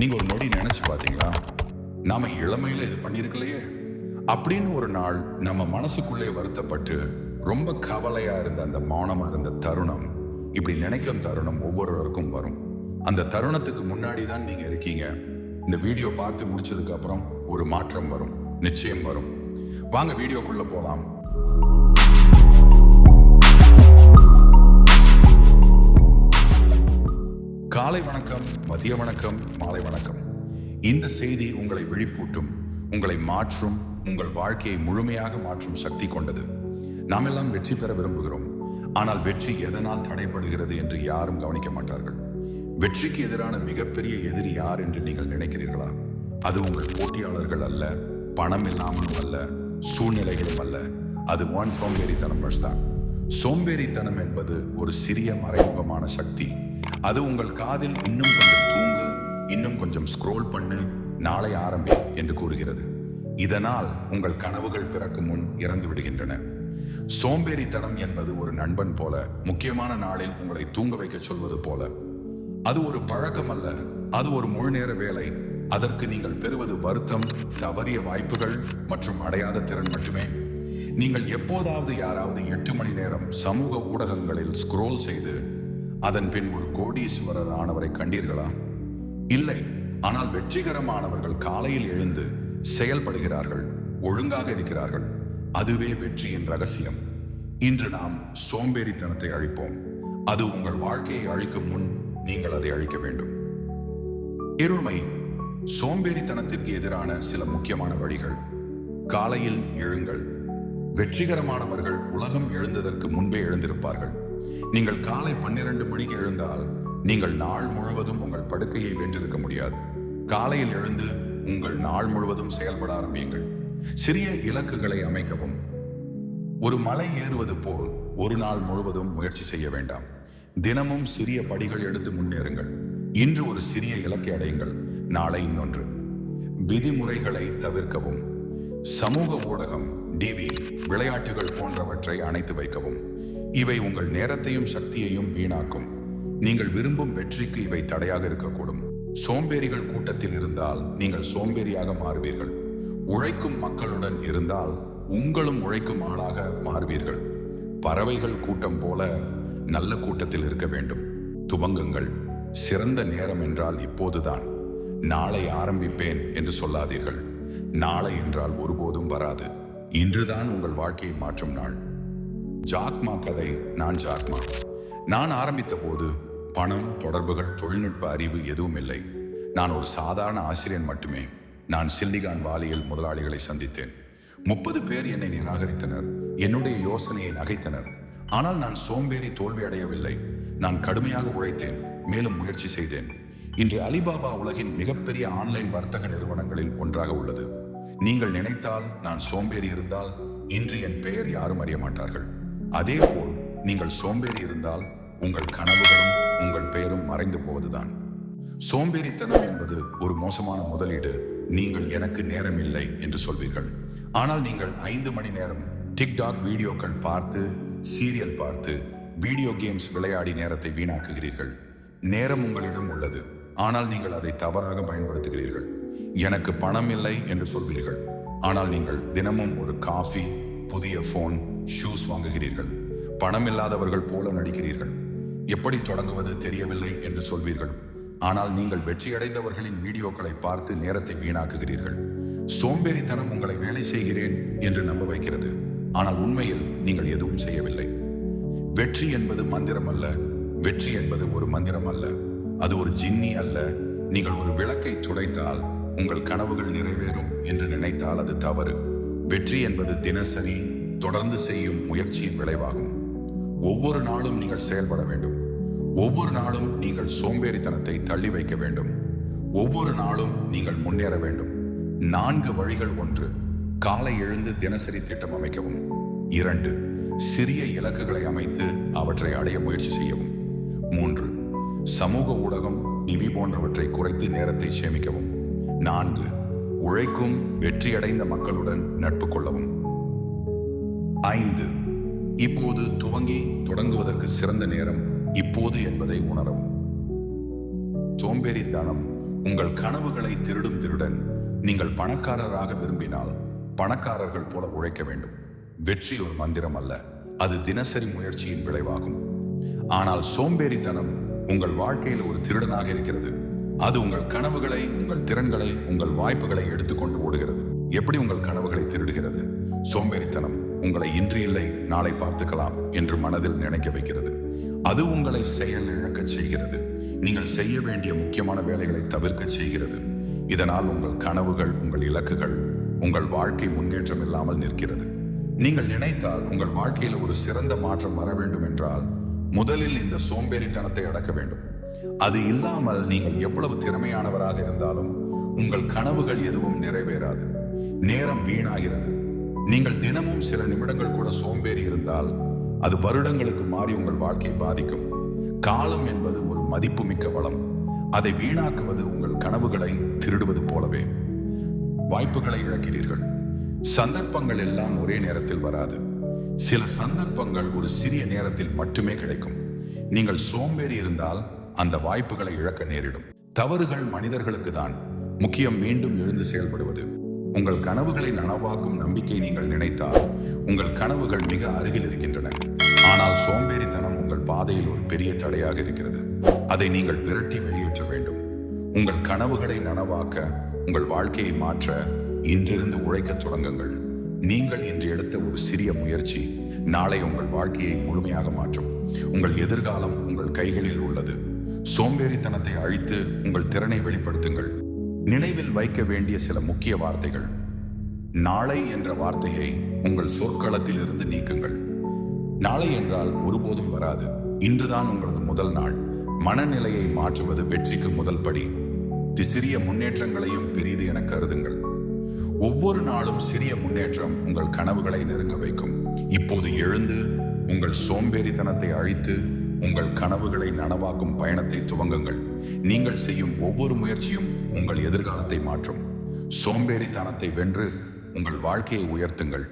நீங்க ஒரு நொடி நினைச்சு பாத்தீங்களா? நாம இளமையில இது பண்ணிருக்கலையே. அப்படின்னு ஒரு நாள் நம்ம மனசுக்குள்ளே வருத்தப்பட்டு ரொம்ப கவலையா இருந்த அந்த மௌனமா இருந்த தருணம் இப்படி நினைக்கும் தருணம் ஒவ்வொருவருக்கும் வரும். அந்த தருணத்துக்கு முன்னாடி தான் நீங்க இருக்கீங்க. இந்த வீடியோ பார்த்து முடிச்சதுக்கு அப்புறம் ஒரு மாற்றம் வரும். நிச்சயம் வரும். வாங்க வீடியோக்குள்ள போலாம். காலை வணக்கம் மதிய வணக்கம் மாலை வணக்கம். இந்த செய்தி உங்களை விழிப்பூட்டும் உங்களை மாற்றும் உங்கள் வாழ்க்கையை முழுமையாக மாற்றும் சக்தி கொண்டது. நாம் எல்லாம் வெற்றி பெற விரும்புகிறோம். ஆனால் வெற்றி எதனால் தடைபடுகிறது என்று யாரும் கவனிக்க மாட்டார்கள். வெற்றிக்கு எதிரான மிகப்பெரிய எதிரி யார் என்று நீங்கள் நினைக்கிறீர்களா? அது உங்கள் போட்டியாளர்கள் அல்ல பணம் இல்லாமலும் அல்ல சூழ்நிலைகளும் அல்ல. அது ஒன் சோம்பேறித்தனம் தான் சோம்பேறித்தனம் என்பது ஒரு சிறிய மறைமுகமான சக்தி. அது உங்கள் காதில் இன்னும் கொஞ்சம் தூங்கு இன்னும் கொஞ்சம் ஸ்க்ரோல் பண்ணு நாளை ஆரம்பி என்று கூறுகிறது. இதனால் உங்கள் கனவுகள் பிறக்கும் முன் இறந்து விடுகின்றன. சோம்பேறித்தனம் என்பது ஒரு நண்பன் போல முக்கியமான நாளில் உங்களை தூங்க வைக்க சொல்வது போல. அது ஒரு பழக்கம் அல்ல அது ஒரு முழு நேர வேலை. அதற்கு நீங்கள் பெறுவது வருத்தம் தவறிய வாய்ப்புகள் மற்றும் அடையாத திறன் மட்டுமே. நீங்கள் எப்போதாவது யாராவது எட்டு மணி நேரம் சமூக ஊடகங்களில் ஸ்க்ரோல் செய்து அதன் பின் ஒரு கோடீஸ்வரர் ஆனவரை கண்டீர்களா? இல்லை. ஆனால் வெற்றிகரமானவர்கள் காலையில் எழுந்து செயல்படுகிறார்கள் ஒழுங்காக இருக்கிறார்கள். அதுவே வெற்றியின் ரகசியம். இன்று நாம் சோம்பேறித்தனத்தை அழிப்போம். அது உங்கள் வாழ்க்கையை அழிக்கும் முன் நீங்கள் அதை அழிக்க வேண்டும். இருமை சோம்பேறித்தனத்திற்கு எதிரான சில முக்கியமான வழிகள். காலையில் எழுங்கள். வெற்றிகரமானவர்கள் உலகம் எழுந்ததற்கு முன்பே எழுந்திருப்பார்கள். நீங்கள் காலை பன்னிரண்டு மணிக்கு எழுந்தால் நீங்கள் நாள் முழுவதும் உங்கள் படுக்கையை வென்றிருக்க முடியாது. காலையில் எழுந்து உங்கள் நாள் முழுவதும் செயல்பட ஆரம்பியுங்கள். சிறிய இலக்குகளை அமைக்கவும். ஒரு மலை ஏறுவது போல் ஒரு நாள் முழுவதும் முயற்சி செய்ய வேண்டாம். தினமும் சிறிய படிகள் எடுத்து முன்னேறுங்கள். இன்று ஒரு சிறிய இலக்கை அடையுங்கள். நாளை இன்னொன்று. விதிமுறைகளை தவிர்க்கவும். சமூக ஊடகம் டிவி விளையாட்டுகள் போன்றவற்றை அணைத்து வைக்கவும். இவை உங்கள் நேரத்தையும் சக்தியையும் வீணாக்கும். நீங்கள் விரும்பும் வெற்றிக்கு இவை தடையாக இருக்கக்கூடும். சோம்பேறிகள் கூட்டத்தில் இருந்தால் நீங்கள் சோம்பேறியாக மாறுவீர்கள். உழைக்கும் மக்களுடன் இருந்தால் உங்களும் உழைக்கும் ஆளாக மாறுவீர்கள். பறவைகள் கூட்டம் போல நல்ல கூட்டத்தில் இருக்க வேண்டும். துவங்குங்கள். சிறந்த நேரம் என்றால் இப்போதுதான். நாளை ஆரம்பிப்பேன் என்று சொல்லாதீர்கள். நாளை என்றால் ஒருபோதும் வராது. இன்றுதான் உங்கள் வாழ்க்கையை மாற்றும் நாள். ஜாக்மா கதை நான் ஜாக்மா. நான் ஆரம்பித்த போது பணம் தொடர்புகள் தொழில்நுட்ப அறிவு எதுவும் இல்லை. நான் ஒரு சாதாரண ஆசிரியன் மட்டுமே. நான் சில்லிகான் வாலியில் முதலாளிகளை சந்தித்தேன். முப்பது பேர் என்னை நிராகரித்தனர். என்னுடைய யோசனையை நகைத்தனர். ஆனால் நான் சோம்பேறி தோல்வி அடையவில்லை நான் கடுமையாக உழைத்தேன். மேலும் முயற்சி செய்தேன். இன்று அலிபாபா உலகின் மிகப்பெரிய ஆன்லைன் வர்த்தக நிறுவனங்களில் ஒன்றாக உள்ளது. நீங்கள் நினைத்தால் நான் சோம்பேறி இருந்தால் இன்று என் பெயர் யாரும் அறிய மாட்டார்கள். அதேபோல் நீங்கள் சோம்பேறி இருந்தால் உங்கள் கனவுகளும் உங்கள் பெயரும் மறைந்து போவதுதான். சோம்பேறித்தனம் என்பது ஒரு மோசமான முதலீடு. நீங்கள் எனக்கு நேரம் இல்லை என்று சொல்வீர்கள். ஆனால் நீங்கள் ஐந்து மணி நேரம் டிக்டாக் வீடியோக்கள் பார்த்து சீரியல் பார்த்து வீடியோ கேம்ஸ் விளையாடி நேரத்தை வீணாக்குகிறீர்கள். நேரம் உங்களிடம் உள்ளது. ஆனால் நீங்கள் அதை தவறாக பயன்படுத்துகிறீர்கள். எனக்கு பணம் இல்லை என்று சொல்வீர்கள். ஆனால் நீங்கள் தினமும் ஒரு காஃபி புதிய ஃபோன் ஷூஸ் வாங்குகிறீர்கள். பணம் இல்லாதவர்கள் போல நடிக்கிறீர்கள். எப்படி தொடங்குவது தெரியவில்லை என்று சொல்வீர்கள். ஆனால் நீங்கள் வெற்றியடைந்தவர்களின் வீடியோக்களை பார்த்து நேரத்தை வீணாக்குகிறீர்கள். சோம்பேறித்தனம் உங்களை வேலை செய்கிறேன் என்று நம்ப வைக்கிறது. ஆனால் உண்மையில் நீங்கள் எதுவும் செய்யவில்லை. வெற்றி என்பது மந்திரம் அல்ல. வெற்றி என்பது ஒரு மந்திரம் அல்ல. அது ஒரு ஜின்னி அல்ல. நீங்கள் ஒரு விளக்கை துடைத்தால் உங்கள் கனவுகள் நிறைவேறும் என்று நினைத்தால் அது தவறு. வெற்றி என்பது தினசரி தொடர்ந்து செய்யும் முயற்சியின் விளைவாகும். ஒவ்வொரு நாளும் நீங்கள் செயல்பட வேண்டும். ஒவ்வொரு நாளும் நீங்கள் சோம்பேறித்தனத்தை தள்ளி வைக்க வேண்டும். ஒவ்வொரு நாளும் நீங்கள் முன்னேற வேண்டும். நான்கு வழிகள் ஒன்று. காலை எழுந்து தினசரி திட்டம் அமைக்கவும். இரண்டு. சிறிய இலக்குகளை அமைத்து அவற்றை அடைய முயற்சி செய்யவும். மூன்று. சமூக ஊடகம் டிவி போன்றவற்றை குறைத்து நேரத்தை சேமிக்கவும். நான்கு. உழைக்கும் வெற்றியடைந்த மக்களுடன் நட்பு கொள்ளவும். ஐந்து இப்போது துவங்கி தொடங்குவதற்கு சிறந்த நேரம் இப்போது என்பதை உணரவும். சோம்பேறித்தனம் உங்கள் கனவுகளை திருடும் திருடன் நீங்கள் பணக்காரராக விரும்பினால் பணக்காரர்கள் போல உழைக்க வேண்டும். வெற்றி ஒரு மந்திரம் அல்ல அது தினசரி முயற்சியின் விளைவாகும். ஆனால் சோம்பேறித்தனம் உங்கள் வாழ்க்கையில் ஒரு திருடனாக இருக்கிறது. அது உங்கள் கனவுகளை உங்கள் திறன்களை உங்கள் வாய்ப்புகளை எடுத்துக்கொண்டு ஓடுகிறது. எப்படி உங்கள் கனவுகளை திருடுகிறது? சோம்பேறித்தனம் உங்களை இன்று இல்லை நாளை பார்த்துக்கலாம் என்று மனதில் நினைக்க வைக்கிறது. அது உங்களை செயல் இழக்கச் செய்கிறது. நீங்கள் செய்ய வேண்டிய முக்கியமான வேலைகளை தவிர்க்க செய்கிறது. இதனால் உங்கள் கனவுகள் உங்கள் இலக்குகள் உங்கள் வாழ்க்கை முன்னேற்றம் இல்லாமல் நிற்கிறது. நீங்கள் நினைத்தால் உங்கள் வாழ்க்கையில் ஒரு சிறந்த மாற்றம் வர வேண்டும் என்றால் முதலில் இந்த சோம்பேறித்தனத்தை அடக்க வேண்டும். அது இல்லாமல் நீங்கள் எவ்வளவு திறமையானவராக இருந்தாலும் உங்கள் கனவுகள் எதுவும் நிறைவேறாது. நேரம் வீணாகிறது. நீங்கள் தினமும் சில நிமிடங்கள் கூட சோம்பேறி இருந்தால் அது வருடங்களுக்கு மாறி உங்கள் வாழ்க்கையை பாதிக்கும். காலம் என்பது ஒரு மதிப்புமிக்க வளம். அதை வீணாக்குவது உங்கள் கனவுகளை திருடுவது போலவே. வாய்ப்புகளை இழக்கிறீர்கள். சந்தர்ப்பங்கள் எல்லாம் ஒரே நேரத்தில் வராது. சில சந்தர்ப்பங்கள் ஒரு சிறிய நேரத்தில் மட்டுமே கிடைக்கும். நீங்கள் சோம்பேறி இருந்தால் அந்த வாய்ப்புகளை இழக்க நேரிடும். தவறுகள் மனிதர்களுக்கு தான். முக்கியம் மீண்டும் எழுந்து செயல்படுவது. உங்கள் கனவுகளை நனவாக்கும் நம்பிக்கை நீங்கள் நினைத்தால் உங்கள் கனவுகள் மிக அருகில் இருக்கின்றன. ஆனால் சோம்பேறித்தனம் உங்கள் பாதையில் ஒரு பெரிய தடையாக இருக்கிறது. அதை நீங்கள் விரட்டி வெளியேற்ற வேண்டும். உங்கள் கனவுகளை நனவாக்க உங்கள் வாழ்க்கையை மாற்ற இன்றிருந்து உழைக்கத் தொடங்குங்கள். நீங்கள் இன்று எடுத்த ஒரு சிறிய முயற்சி நாளை உங்கள் வாழ்க்கையை முழுமையாக மாற்றும். உங்கள் எதிர்காலம் உங்கள் கைகளில் உள்ளது. சோம்பேறித்தனத்தை அழித்து உங்கள் திறனை வெளிப்படுத்துங்கள். நினைவில் வைக்க வேண்டிய சில முக்கிய வார்த்தைகள். நாளை என்ற வார்த்தையை உங்கள் சொற்களத்தில் இருந்து நீக்குங்கள். நாளை என்றால் ஒருபோதும் வராது. இன்றுதான் உங்களது முதல் நாள். மனநிலையை மாற்றுவது வெற்றிக்கு முதல் படி. தி சிறிய முன்னேற்றங்களையும் பெரிது என கருதுங்கள். ஒவ்வொரு நாளும் சிறிய முன்னேற்றம் உங்கள் கனவுகளை நெருங்க வைக்கும். இப்போது எழுந்து உங்கள் சோம்பேறித்தனத்தை அழித்து உங்கள் கனவுகளை நனவாக்கும் பயணத்தை துவங்குங்கள். நீங்கள் செய்யும் ஒவ்வொரு முயற்சியும் உங்கள் எதிர்காலத்தை மாற்றும். சோம்பேறித்தனத்தை வென்று உங்கள் வாழ்க்கையை உயர்த்துங்கள்.